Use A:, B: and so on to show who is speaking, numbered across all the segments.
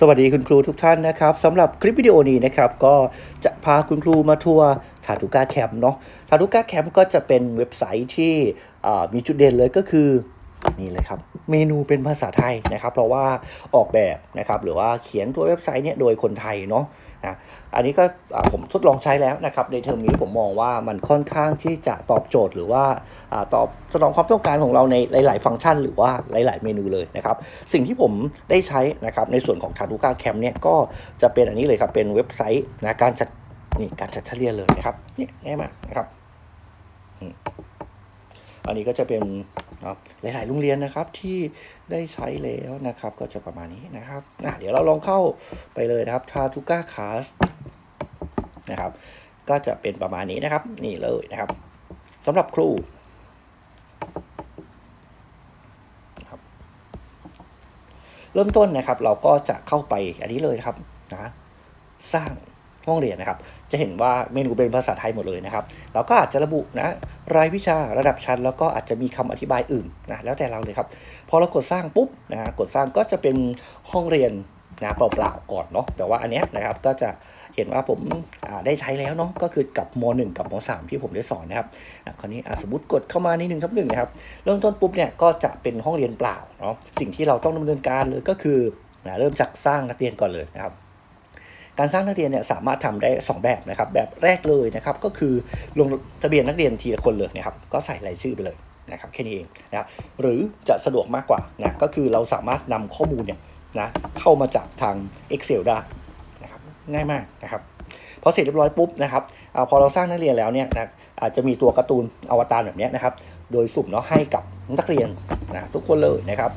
A: สวัสดีคุณครูทุกท่านนะครับสำหรับคลิปวิดีโอนี้นะครับก็จะพาคุณครูมาทัวร์ทาทูก้าแคมป์เนาะทาทูก้าแคมป์ก็จะเป็นเว็บไซต์ที่มีจุดเด่นเลยก็คือนี่เลยครับเมนูเป็นภาษาไทยนะครับ เพราะว่าออกแบบนะครับหรือว่าเขียนตัวเว็บไซต์เนี่ยโดยคนไทยเนาะ นะอันนี้ก็ผมทดลองใช้แล้วนะครับ ในเทอมนี้ผมมองว่ามันค่อนข้างที่จะตอบโจทย์หรือว่าตอบสนองความต้องการของเราในหลาย ๆ ฟังก์ชัน หรือว่าหลาย ๆ เมนูเลยนะครับ สิ่งที่ผมได้ใช้นะครับในส่วนของ t a t u k a Camp เนี่ยก็จะเป็นอันนี้เลยครับ เป็นเว็บไซต์นะการจัดนี่การจัดเฉลี่ยเลยนะครับนี่ง่ายมากนะครับอันนี้ก็จะเป็น เนาะหลาย ๆ โรงเรียนนะครับที่ได้ใช้แล้วนะครับ ก็จะประมาณนี้นะครับอะเดี๋ยวเราลองเข้าไปเลยนะครับ t a t u k a Class นะครับ ก็จะเป็นประมาณนี้นะครับ นี่เลยนะครับสำหรับครูเริ่มต้นนะครับเราก็จะเข้าไปอันนี้เลยครับนะสร้าง ห้องเรียนนะครับ จะเห็นว่าเมนูเป็นภาษาไทยหมดเลยนะครับเราก็อาจจะระบุนะรายวิชาระดับชั้น แล้วก็อาจจะมีคำอธิบายอื่นนะแล้วแต่เราเลยครับพอเรากดสร้างปุ๊บนะกดสร้างก็จะเป็นห้องเรียนนะเปล่าๆก่อนเนาะแต่ว่าอันเนี้ยนะครับก็จะเห็นว่าผมได้ใช้แล้วเนาะก็คือกับม .1 กับม .3 ที่ผมได้สอนนะครับอะคราวนี้อะสมมติกดเข้ามาในหนึ่งทับหนึ่งนะครับเริ่มต้นปุ๊บเนี่ยก็จะเป็นห้องเรียนเปล่าเนาะสิ่งที่เราต้องดำเนินการเลยก็คือนะเริ่มจากสร้างนักเรียนก่อนเลยนะครับ การสร้างนักเรียนเนี่ยสามารถทำได้ 2 แบบนะครับ แบบแรกเลยนะครับก็คือลงทะเบียนนักเรียนทีละคนเลยนะครับ ก็ใส่รายชื่อไปเลยนะครับแค่นี้เองนะรหรือจะสะดวกมากกว่านะก็คือเราสามารถนำข้อมูลเนี่ยนะเข้ามาจากทาง Excel ได้นะครับง่ายมากนะครับพอเสร็จเรียบร้อยปุ๊บนะครับอาพอเราสร้างนักเรียนแล้วเนี่ยนะอาจจะมีตัวการ์ตูนอวตารแบบนี้นะครับ โดยสุ่มเนาะให้กับนักเรียนนะทุกคนเลยนะครับ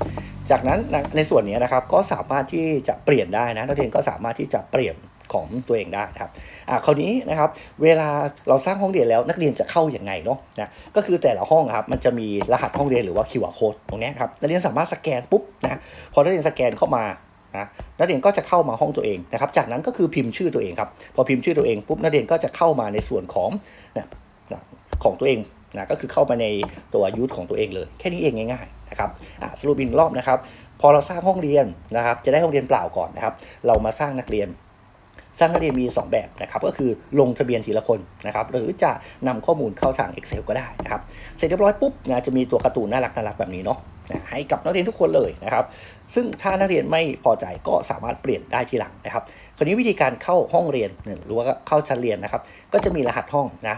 A: จากนั้นนะในส่วนนี้นะครับก็สามารถที่จะเปลี่ยนได้นะนักเรียนก็สามารถที่จะเปลี่ยน ของตัวเองได้ครับอ่าคราวนี้นะครับเวลาเราสร้างห้องเรียนแล้วนักเรียนจะเข้าอย่างไงเนาะนะก็คือแต่ละห้องครับมันจะมีรหัสห้องเรียนหรือว่า QR code ตรงนี้ครับนักเรียนสามารถสแกนปุ๊บนะพอนักเรียนสแกนเข้ามานะนักเรียนก็จะเข้ามาห้องตัวเองนะครับ จากนั้นก็คือพิมพ์ชื่อตัวเองครับ พอพิมพ์ชื่อตัวเองปุ๊บนักเรียนก็จะเข้ามาในส่วนของนะของตัวเองนะก็คือเข้าไปในตัวยูทของตัวเองเลย แค่นี้เองง่ายๆนะครับสรุปอีกรอบนะครับ พอเราสร้างห้องเรียนนะครับ จะได้ห้องเรียนเปล่าก่อนนะครับ เรามาสร้างนักเรียน สร้างนักเรียนมี 2 แบบนะครับก็คือลงทะเบียนทีละคนนะครับหรือจะนำข้อมูลเข้าทาง Excel ก็ได้นะครับเสร็จเรียบร้อยปุ๊บนะจะมีตัวการ์ตูนน่ารักน่ารักแบบนี้เนาะให้กับนักเรียนทุกคนเลยนะครับ ซึ่งถ้านักเรียนไม่พอใจก็สามารถเปลี่ยนได้ทีหลังนะครับ คราวนี้วิธีการเข้าห้องเรียนเนี่ยหรือว่าเข้าชั้นเรียนนะครับ ก็จะมีรหัสห้องนะ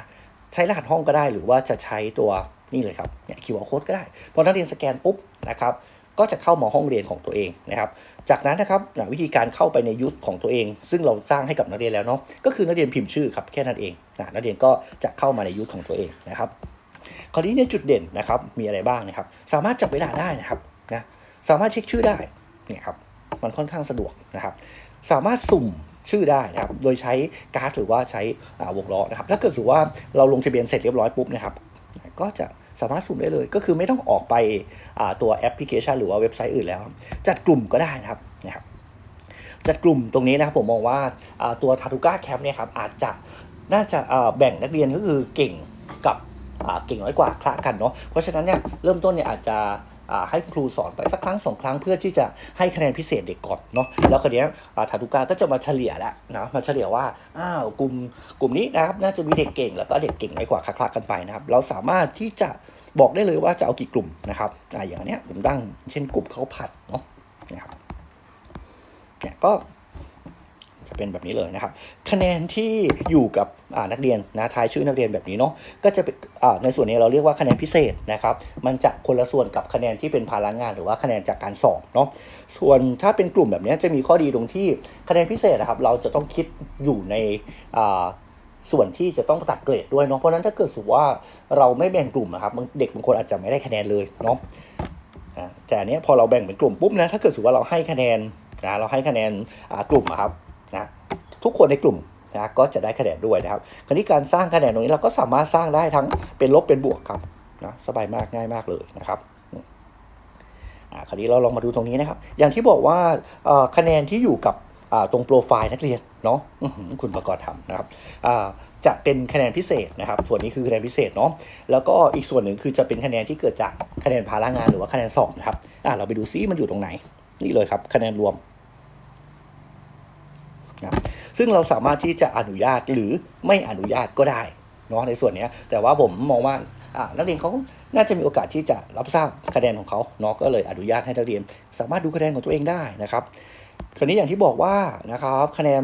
A: ใช้รหัสห้องก็ได้หรือว่าจะใช้ตัวนี่เลยครับเนี่ย QR code ก็ได้ พอนักเรียนสแกนปุ๊บนะครับ ก็จะเข้ามาห้องเรียนของตัวเองนะครับ จากนั้นนะครับวิธีการเข้าไปในยุทธของตัวเอง ซึ่งเราสร้างให้กับนักเรียนแล้วเนาะก็คือนักเรียนพิมพ์ชื่อครับแค่นั้นเองนะนักเรียนก็จะเข้ามาในยุทธของตัวเองนะครับ คราวนี้ในจุดเด่นนะครับมีอะไรบ้างนะครับ สามารถจับเวลาได้นะครับนะสามารถเช็คชื่อได้เนี่ยครับมันค่อนข้างสะดวกนะครับ สามารถสุ่มชื่อได้นะครับ โดยใช้การ์ดหรือว่าใช้วงล้อนะครับ ถ้าเกิดสมมุติว่าเราลงทะเบียนเสร็จเรียบร้อยปุ๊บนะครับ ก็จะ สามารถสุ่มได้เลย ก็คือไม่ต้องออกไปตัวแอปพลิเคชัน หรือว่าเว็บไซต์อื่นแล้ว จัดกลุ่มก็ได้นะครับนะครับจัดกลุ่มตรงนี้นะครับผมมองว่าตัวทารุก้าแคปเนี่ยครับอาจจะน่าจะแบ่งนักเรียนก็คือเก่งกับเก่งน้อยกว่าคละกันเนาะเพราะฉะนั้นเนี่ยเริ่มต้นเนี่ยอาจจะ ให้ครูสอนไปสักครั้งสองครั้งเพื่อที่จะให้คะแนนพิเศษเด็กก่อนเนาะแล้วคนนี้ยอ่าทุกาก็จะมาเฉลี่ยแล้วนะมาเฉลี่ยว่าอ้าวกลุ่มกลุ่มนี้นะครับน่าจะมีเด็กเก่งแล้วก็เด็กเก่งน้อยกว่าคละๆกันไปนะครับเราสามารถที่จะบอกได้เลยว่าจะเอากี่กลุ่มนะครับอ่าอย่างนเนี้ยผมตั้งเช่นกลุ่มเขาผัดเนาะนะครับเนี่ยก็ จะเป็นแบบนี้เลยนะครับ คะแนนที่อยู่กับนักเรียนนะทายชื่อนักเรียนแบบนี้เนาะก็จะเป็นในส่วนนี้เราเรียกว่าคะแนนพิเศษนะครับ มันจะคนละส่วนกับคะแนนที่เป็นภาระงาน หรือว่าคะแนนจากการสอบเนาะส่วนถ้าเป็นกลุ่มแบบนี้จะมีข้อดีตรงที่คะแนนพิเศษนะครับ เราจะต้องคิดอยู่ในส่วนที่จะต้องตัดเกรดด้วยเนาะเพราะฉะนั้นถ้าเกิดสมมติว่าเราไม่แบ่งกลุ่มนะครับบางเด็กบางคนอาจจะไม่ได้คะแนนเลยเนาะแต่อันเนี้ยพอเราแบ่งเป็นกลุ่มปุ๊บนะถ้าเกิดสมมติว่าเราให้คะแนนนะเราให้คะแนนกลุ่มอะครับ ทุกคนในกลุ่มนะก็จะได้คะแนนด้วยนะครับ คราวนี้การสร้างคะแนนตรงนี้เราก็สามารถสร้างได้ทั้งเป็นลบเป็นบวกครับนะสบายมากง่ายมากเลยนะครับคราวนี้เราลองมาดูตรงนี้นะครับ อย่างที่บอกว่าคะแนนที่อยู่กับตรงโปรไฟล์นักเรียนเนาะคุณประกอบทำนะครับจะเป็นคะแนนพิเศษนะครับ ส่วนนี้คือคะแนนพิเศษเนาะแล้วก็อีกส่วนหนึ่งคือจะเป็นคะแนนที่เกิดจากคะแนนพาระงานหรือว่าคะแนนสอบนะครับเราไปดูซิมันอยู่ตรงไหน นี่เลยครับคะแนนรวม ซึ่งเราสามารถที่จะอนุญาตหรือไม่อนุญาตก็ได้เนาะในส่วนนี้แต่ว่าผมมองว่านักเรียนเขาน่าจะมีโอกาสที่จะรับทราบคะแนนของเขาเนาะก็เลยอนุญาตให้นักเรียน สามารถดูคะแนนของตัวเองได้นะครับคราวนี้อย่างที่บอกว่านะครับคะแนน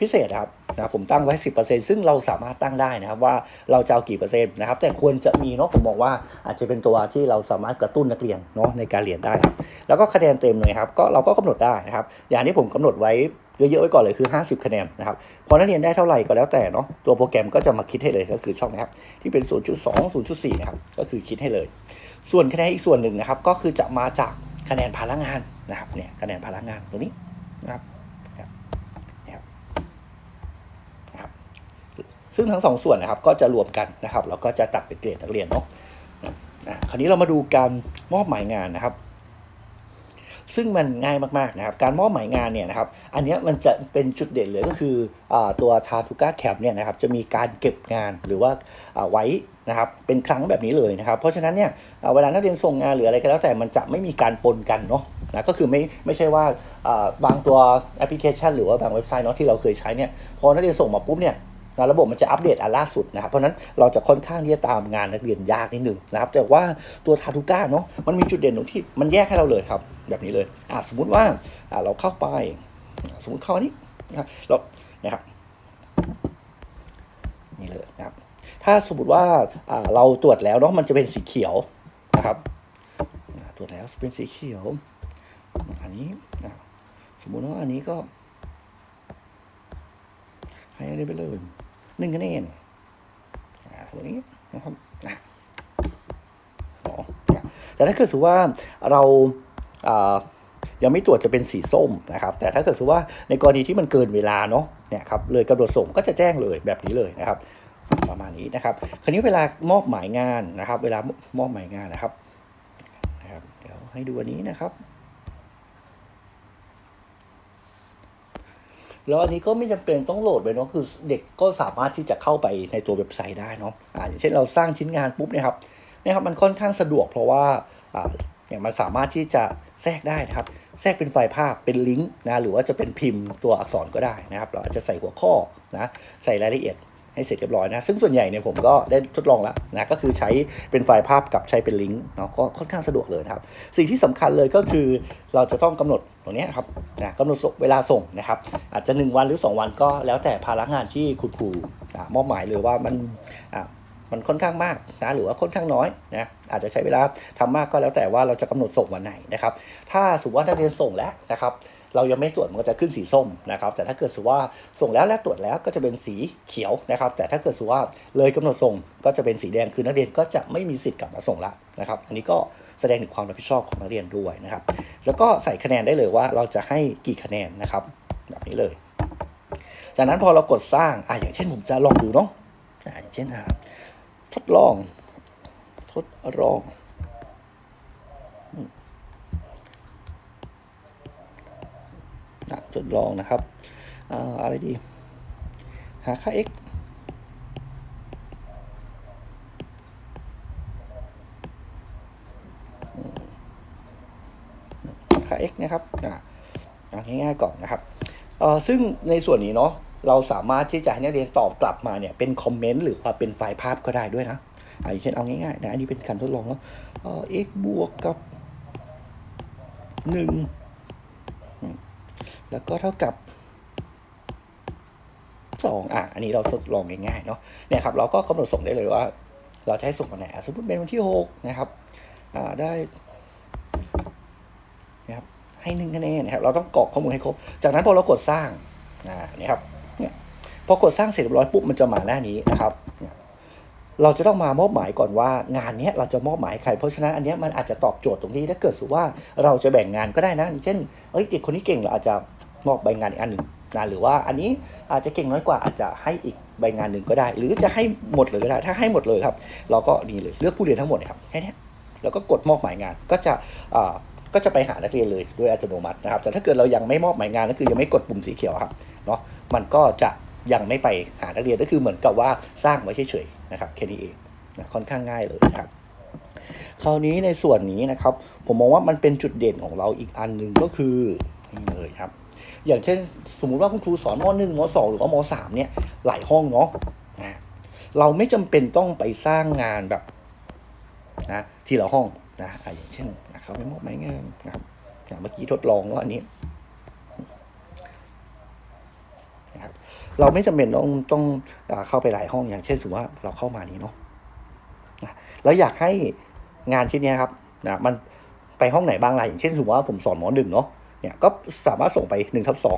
A: พิเศษครับนะผมตั้งไว้ 10%ซึ่งเราสามารถตั้งได้นะครับว่าเราจะเอากี่เปอร์เซ็นต์นะครับแต่ควรจะมีเนาะผมมองว่าอาจจะเป็นตัวที่เราสามารถกระตุ้นนักเรียนเนาะในการเรียนได้ครับแล้วก็คะแนนเต็มเลยครับก็เราก็กำหนดได้นะครับอย่างที่ผมกำหนดไว้ เยอะๆไว้ก่อนเลยคือ 50 คะแนนนะครับ พอนักเรียนได้เท่าไหร่ก็แล้วแต่เนาะตัวโปรแกรมก็จะมาคิดให้เลยก็คือช่องนะครับ ที่เป็น 0.2 0.4 นะครับ ก็คือคิดให้เลย ส่วนคะแนนอีกส่วนหนึ่งนะครับ ก็คือจะมาจากคะแนนพลังงานนะครับเนี่ยคะแนนพลังงานตัวนี้นะครับนะครับนะครับซึ่งทั้งสองส่วนนะครับก็จะรวมกันนะครับแล้วก็จะตัดเป็นเกรดนักเรียนเนาะนะคราวนี้เรามาดูการมอบหมายงานนะครับ ซึ่งมันง่ายมากๆนะครับ การมอบหมายงานเนี่ยนะครับ อันนี้มันจะเป็นจุดเด่นเลยก็คืออตัวทาทูก้าแคปเนี่ยนะครับจะมีการเก็บงานหรือว่าาไว้นะครับเป็นครั้งแบบนี้เลยนะครับ เพราะฉะนั้นเนี่ยเวลานักเรียนส่งงานหรืออะไรก็แล้วแต่มันจะไม่มีการปนกันเนาะนะก็คือไม่ไม่ใช่ว่าาบางตัวแอปพลิเคชัน หรือว่าบางเว็บไซต์เนาะที่เราเคยใช้เนี่ยพอนักเรียนส่งมาปุ๊บเนี่ยนะระบบมันจะอัปเดตอันล่าสุดนะครับ เพราะฉะนั้นเราจะค่อนข้างที่จะตามงานนักเรียนยากนิดหนึ่งนะครับ แต่ว่าตัวทาทูก้าเนาะมันมีจุดเด่นตรงที่มันแยกให้เราเลยครับแบบนี้เลยอ่าสมมุติว่าอ่าเราเข้าไป สมมติเข้าอันนี้นะครับเรานะครับนี่เลยนะครับ ถ้าสมมติว่าเราตรวจแล้วเนาะมันจะเป็นสีเขียวนะครับตรวจแล้วเป็นสีเขียว อันนี้สมมุติว่าอันนี้ก็ให้ได้ไปเลยหนึ่งคะแนนอ่าตัวนี้นะครับอะสองแต่ถ้าเกิดสมมติว่าเรา ยังไม่ตรวจจะเป็นสีส้มนะครับ แต่ถ้าเกิดสมมติว่าในกรณีที่มันเกินเวลาเนาะเนี่ยครับเลยกำหนดส่งก็จะแจ้งเลยแบบนี้เลยนะครับ ประมาณนี้นะครับ คราวนี้เวลามอบหมายงานนะครับ เวลามอบหมายงานนะครับนะครับเดี๋ยวให้ดูอันนี้นะครับแล้วอันนี้ก็ไม่จำเป็นต้องโหลดไปเนาะคือเด็กก็สามารถที่จะเข้าไปในตัวเว็บไซต์ได้เนาะอ่าอย่างเช่นเราสร้างชิ้นงานปุ๊บเนะครับเนี่ยครับมันค่อนข้างสะดวกเพราะว่าอ่าอย่างมันสามารถที่จะ แทรกได้นะครับ แทรกเป็นไฟล์ภาพเป็นลิงก์นะหรือว่าจะเป็นพิมพ์ตัวอักษรก็ได้นะครับ เราอาจจะใส่หัวข้อนะใส่รายละเอียดให้เสร็จเรียบร้อยนะ ซึ่งส่วนใหญ่เนี่ยผมก็ได้ทดลองแล้วนะ ก็คือใช้เป็นไฟล์ภาพกับใช้เป็นลิงก์เนาะ ก็ค่อนข้างสะดวกเลยครับ สิ่งที่สำคัญเลยก็คือเราจะต้องกำหนดตรงนี้ครับนะกำหนดเวลาส่งนะครับ อาจจะ 1 วันหรือ 2 วันก็แล้วแต่ภาระงานที่คุณครูมอบหมายเลยว่ามันอ่า มันค่อนข้างมากนะหรือว่าค่อนข้างน้อยนะอาจจะใช้เวลาทำมากก็แล้วแต่ว่าเราจะกำหนดส่งวันไหนนะครับถ้าสมมติว่านักเรียนส่งแล้วนะครับเรายังไม่ตรวจมันก็จะขึ้นสีส้มนะครับแต่ถ้าเกิดสว่าส่งแล้วและตรวจแล้วก็จะเป็นสีเขียวนะครับ แต่ถ้าเกิดสว่าเลยกำหนดส่งก็จะเป็นสีแดงคือนักเรียนก็จะไม่มีสิทธิ์กลับมาส่งละนะครับ อันนี้ก็แสดงถึงความรับผิดชอบของนักเรียนด้วยนะครับ แล้วก็ใส่คะแนนได้เลยว่าเราจะให้กี่คะแนนนะครับแบบนี้เลย จากนั้นพอเรากดสร้างอะอย่างเช่นผมจะลองดูเนาะอะอย่างเช่นอะ ทดลอง ทดลองอืมอะทดลองนะครับอะไรดี หาค่า x ค่า x นะครับ อะเอาง่ายๆก่อนนะครับ ซึ่งในส่วนนี้เนาะ เราสามารถที่จะให้นักเรียนตอบกลับมาเนี่ยเป็นคอมเมนต์หรือว่าเป็นไฟล์ภาพก็ได้ด้วยนะออย่างเช่นเอาง่ายๆนะอันนี้เป็นการทดลองเนาะเอ่อ x บวกกับหนึ่งแล้วก็เท่ากับสองอะอันนี้เราทดลองง่ายๆเนาะเนี่ยครับเราก็กำหนดส่งได้เลยว่า เราจะให้ส่งวันไหนสมมติเป็นวันที่หกนะครับอ่าได้นะครับให้หนึ่งคะแนนนะครับเราต้องกรอกข้อมูลให้ครบ จากนั้นพอเรากดสร้างนี่ครับ พอกดสร้างเสร็จเรียบร้อยปุ๊บมันจะมาหน้านี้นะครับเราจะต้องมามอบหมายก่อนว่างานนี้เราจะมอบหมายใคร เพราะฉะนั้นอันนี้มันอาจจะตอบโจทย์ตรงที่ถ้าเกิดสมมุว่าเราจะแบ่งงานก็ได้นะเช่นเอ้ยเด็กคนนี้เก่งเราอาจจะมอบใบงานอีกอันหนึ่งนะหรือว่าอันนี้อาจจะเก่งน้อยกว่าอาจจะให้อีกใบงานหนึ่งก็ได้ หรือจะให้หมดเลยก็ได้ ถ้าให้หมดเลยครับ เราก็นี่เลยเลือกผู้เรียนทั้งหมดนะครับแค่นี้แล้วก็กดมอบหมายงานก็จะก็จะไปหานักเรียนเลยโดยอัตโนมัตินะครับ แต่ถ้าเกิดเรายังไม่มอบหมายงานก็คือยังไม่กดปุ่มสีเขียวครับเนาะมันก็จะ ยังไม่ไปหานักเรียนก็คือเหมือนกับว่าสร้างไว้เฉยๆนะครับแค่นี้เองนะค่อนข้างง่ายเลยนะครับคราวนี้ในส่วนนี้นะครับ ผมมองว่ามันเป็นจุดเด่นของเราอีกอันหนึ่งก็คือนี่เลยครับ อย่างเช่นสมมุติว่าคุณครูสอนมหนึ่งมสองหรือว่ามสามเนี่ยหลายห้องเนาะนะเราไม่จำเป็นต้องไปสร้างงานแบบนะทีละห้องนะอย่างเช่นนะเขาไปมอบหมายงานนะครับอย่างเมื่อกี้ทดลองว่าอันนี้นะครับ เราไม่จำเป็นต้องต้องอเข้าไปหลายห้องอย่างเช่นสมมติว่าเราเข้ามานี้เนาะแล้วอยากให้งานชิ้นนี้ครับนะมันไปห้องไหนบ้างล่ะอย่างเช่นสมมติว่าผมสอนหมอหนึ่งเนาะเนี่ยก็สามารถส่งไป1ทับ2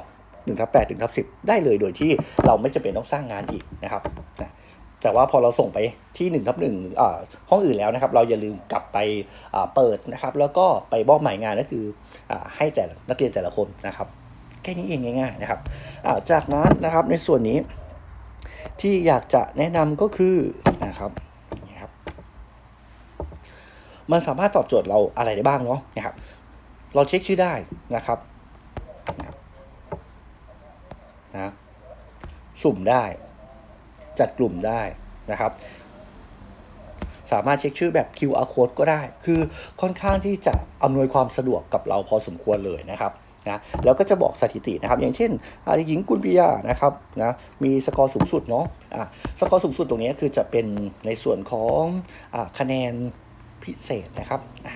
A: 1ทับ8 1ทับ10ได้เลยโดยที่เราไม่จำเป็นต้องสร้างงานอีกนะครับนะแต่ว่าพอเราส่งไปที่1ทับ1อ่าห้องอื่นแล้วนะครับ เราอย่าลืมกลับไปเปิดนะครับ แล้วก็ไปบอกหมายงานก็คืออให้แต่นักเรียนแต่ละคนนะครับ แค่นี้เองง่ายๆนะครับาจากนั้นนะครับในส่วนนี้ที่อยากจะแนะนำก็คือนะครับนี่ครับ มันสามารถตอบโจทย์เราอะไรได้บ้างเนาะนะครับ เราเช็คชื่อได้นะครับนะสุ่มได้ จัดกลุ่มได้นะครับ สามารถเช็คชื่อแบบ QR code ก็ได้ คือค่อนข้างที่จะอำนวยความสะดวกกับเราพอสมควรเลยนะครับ นะแล้วก็จะบอกสถิตินะครับ อย่างเช่นอ่าหญิงกุลปิยานะครับนะมีสกอร์สูงสุดเนาะอะสกอร์สูงสุดตรงนี้คือจะเป็นในส่วนของอคะแนนพิเศษนะครับนะ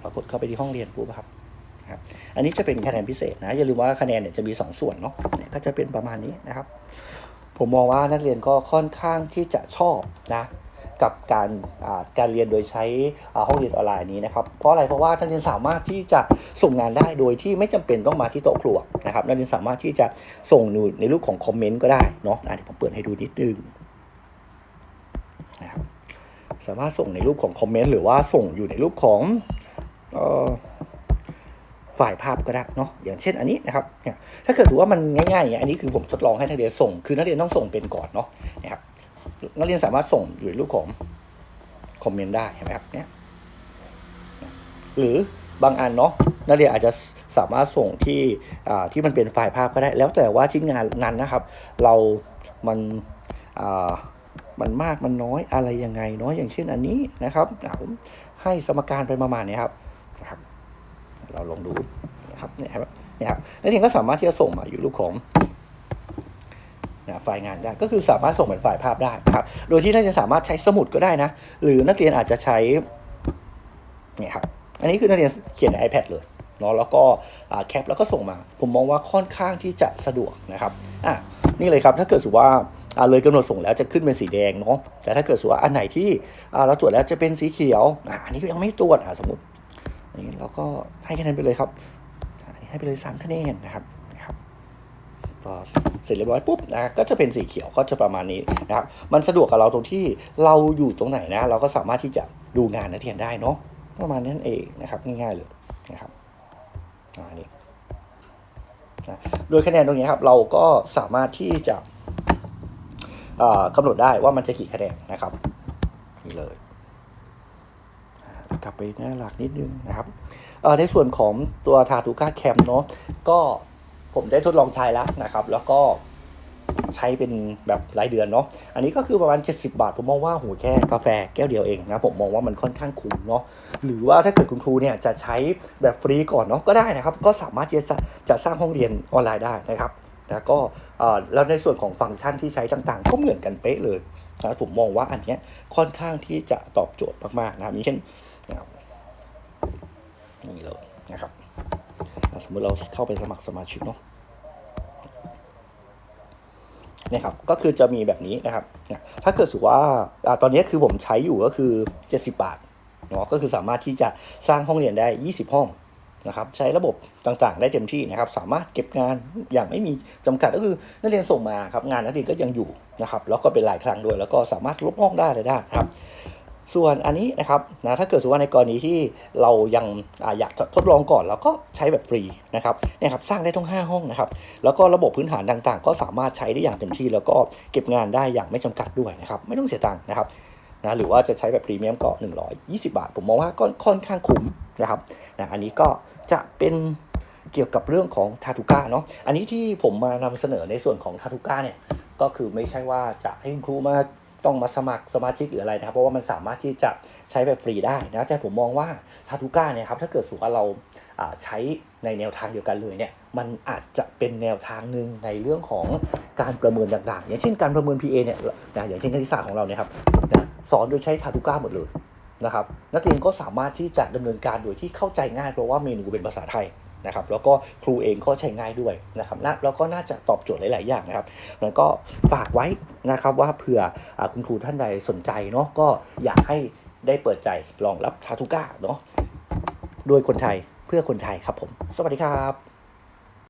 A: เรากดเข้าไปที่ห้องเรียนปุ๊บครับครับอันนี้จะเป็นคะแนนพิเศษนะอย่าลืมว่าคะแนนเนี่ยจะมี 2 ส่วนเนาะเนี่ยก็จะเป็นประมาณนี้นะครับ ผมมองว่านักเรียนก็ค่อนข้างที่จะชอบนะ กับการการเรียนโดยใช้ห้องเรียนออนไลน์นี้นะครับเพราะอะไรเพราะว่านักเรียนสามารถที่จะส่งงานได้โดยที่ไม่จำเป็นต้องมาที่โต๊ะครัวนะครับนักเรียนสามารถที่จะส่งอยู่ในรูปของคอมเมนต์ก็ได้เนาะอะเดี๋ยวผมเปิดให้ดูนิดนึงนะครับสามารถส่งในรูปของคอมเมนต์หรือว่าส่งอยู่ในรูปของฝ่ายภาพก็ได้เนาะอย่างเช่นอันนี้นะครับเนี่ยถ้าเกิดถือว่ามันง่ายๆอย่างเงี้อันนี้คือผมทดลองให้นักเรียนส่ง คือนักเรียนต้องส่งเป็นก่อนเนาะนะครับ นักเรียนสามารถส่งอยู่ในรูปของคอมเมนต์ได้เห็นไหมครับเนี่ยหรือบางอันเนาะนักเรียนอาจจะสามารถส่งที่ที่มันเป็นไฟล์ภาพก็ได้ แล้วแต่ว่าชิ้นงานนั้นนะครับ เรามันมันมากมันน้อยอะไรยังไงเนาะอย่างเช่นอันนี้นะครับผมให้สมการไปประมาณนี้ครับนะครับ เราลองดูนะครับเนี่ยครับเนี่ยครับนักเรียนก็สามารถที่จะส่งมาอยู่รูปของ นะไฟล์งานได้ก็คือสามารถส่งเป็นไฟล์ภาพได้นะครับโดยที่นักเรียนสามารถใช้สมุดก็ได้นะ หรือนักเรียนอาจจะใช้เนี่ยครับอันนี้คือนักเรียนเขียนใน iPad เลยเนาะแล้วก็แคปแล้วก็ส่งมา ผมมองว่าค่อนข้างที่จะสะดวกนะครับอะนี่เลยครับถ้าเกิดสมมติว่าเลยกำหนดส่งแล้วจะขึ้นเป็นสีแดงเนาะแต่ถ้าเกิดสมมติว่าอันไหนที่เราตรวจแล้วจะเป็นสีเขียวอ่าอันนี้ยังไม่ตรวจอ่าสมมตินนี้เราก็ให้คะแนนไปเลยครับให้ไปเลยสามคะแนนนะครับ พอเสร็จเรียบร้อยปุ๊บนะก็จะเป็นสีเขียวก็จะประมาณนี้นะครับมันสะดวกกับเราตรงที่เราอยู่ตรงไหนนะเราก็สามารถที่จะดูงานนักเรียนได้เนาะประมาณนั้นเองนะครับง่ายๆเลยนะครับอ่าอันนี้นะโดยคะแนนตรงนี้ครับเราก็สามารถที่จะกำหนดได้ว่ามันจะกี่คะแนนนะครับนี่เลยกลับไปหน้าหลักนิดนึงนะครับในส่วนของตัวทาทูก้าแคมเนาะก็ ผมได้ทดลองใช้แล้วนะครับ แล้วก็ใช้เป็นแบบรายเดือนเนาะ อันนี้ก็คือประมาณ 70 บาท ผมมองว่าโหแค่กาแฟแก้วเดียวเองนะ ผมมองว่ามันค่อนข้างคุ้มเนาะ หรือว่าถ้าเกิดคุณครูเนี่ยจะใช้แบบฟรีก่อนเนาะก็ได้นะครับ ก็สามารถที่จะจะสร้างห้องเรียนออนไลน์ได้นะครับแล้วก็เอ่อแล้วในส่วนของฟังก์ชันที่ใช้ต่างๆ ก็เหมือนกันเป๊ะเลยนะผมมองว่าอันเนี้ยค่อนข้างที่จะตอบโจทย์มากๆนะครับอย่างเช่นนี่เลยนะครับ สมมติเราเข้าไปสมัครสมาชิกเนาะเนี่ยครับก็คือจะมีแบบนี้นะครับ ถ้าเกิดสมมุว่าอตอนนี้คือผมใช้อยู่ก็คือ 70 บาทเนาะก็คือสามารถที่จะสร้างห้องเรียนได้ 20 ห้องนะครับใช้ระบบต่างๆ ได้เต็มที่นะครับ สามารถเก็บงานอย่างไม่มีจำกัดก็คือนักเรียนส่งมาครับงานนักเรียนก็ยังอยู่นะครับ แล้วก็เป็นหลายครั้งด้วย แล้วก็สามารถลบห้องได้เลยได้ครับ ส่วนอันนี้นะครับนะถ้าเกิดสมมติว่าในกรณีที่เรายังออยากจะทดลองก่อนเราก็ใช้แบบฟรีนะครับเนี่ยครับสร้างได้ทั้ง 5 ห้องนะครับแล้วก็ระบบพื้นฐานต่างๆ ก็สามารถใช้ได้อย่างเต็มที่ แล้วก็เก็บงานได้อย่างไม่จำกัดด้วยนะครับไม่ต้องเสียตังค์นะครับนะหรือว่าจะใช้แบบพรีเมียมก็ 120 บาท ผมมองว่าก็ค่อนข้างคุ้มนะครับนะอันนี้ก็จะเป็นเกี่ยวกับเรื่องของทาทูก้าเนาะอันนี้ที่ผมมานำเสนอในส่วนของทาทูก้าเนี่ยก็คือไม่ใช่ว่าจะให้ครูมา ต้องมาสมัครสมาชิกหรืออะไรนะครับ เพราะว่ามันสามารถที่จะใช้แบบฟรีได้นะแต่ผมมองว่าทาทูก้าเนี่ยครับถ้าเกิดสมมติว่าเราอ่าใช้ในแนวทางเดียวกันเลยเนี่ยมันอาจจะเป็นแนวทางหนึ่งในเรื่องของการประเมินต่างๆ อย่างเช่นการประเมิน PA เนี่ยนะอย่างเช่นคณิตศาสตร์ของเราเนี่ยครับนะสอนโดยใช้ทาทูก้าหมดเลยนะครับนักเรียนก็สามารถที่จะดำเนินการโดยที่เข้าใจง่ายเพราะว่าเมนูเป็นภาษาไทย นะครับแล้วก็ครูเองก็ใช้ง่ายด้วยนะครับนะแล้วก็น่าจะตอบโจทย์หลาย ๆ อย่างนะครับแล้วก็ฝากไว้นะครับว่าเผื่ออคุณครูท่านใดสนใจเนาะก็อยากให้ได้เปิดใจลองรับทาทูก้าเนาะโดยคนไทยเพื่อคนไทยครับผม สวัสดีครับ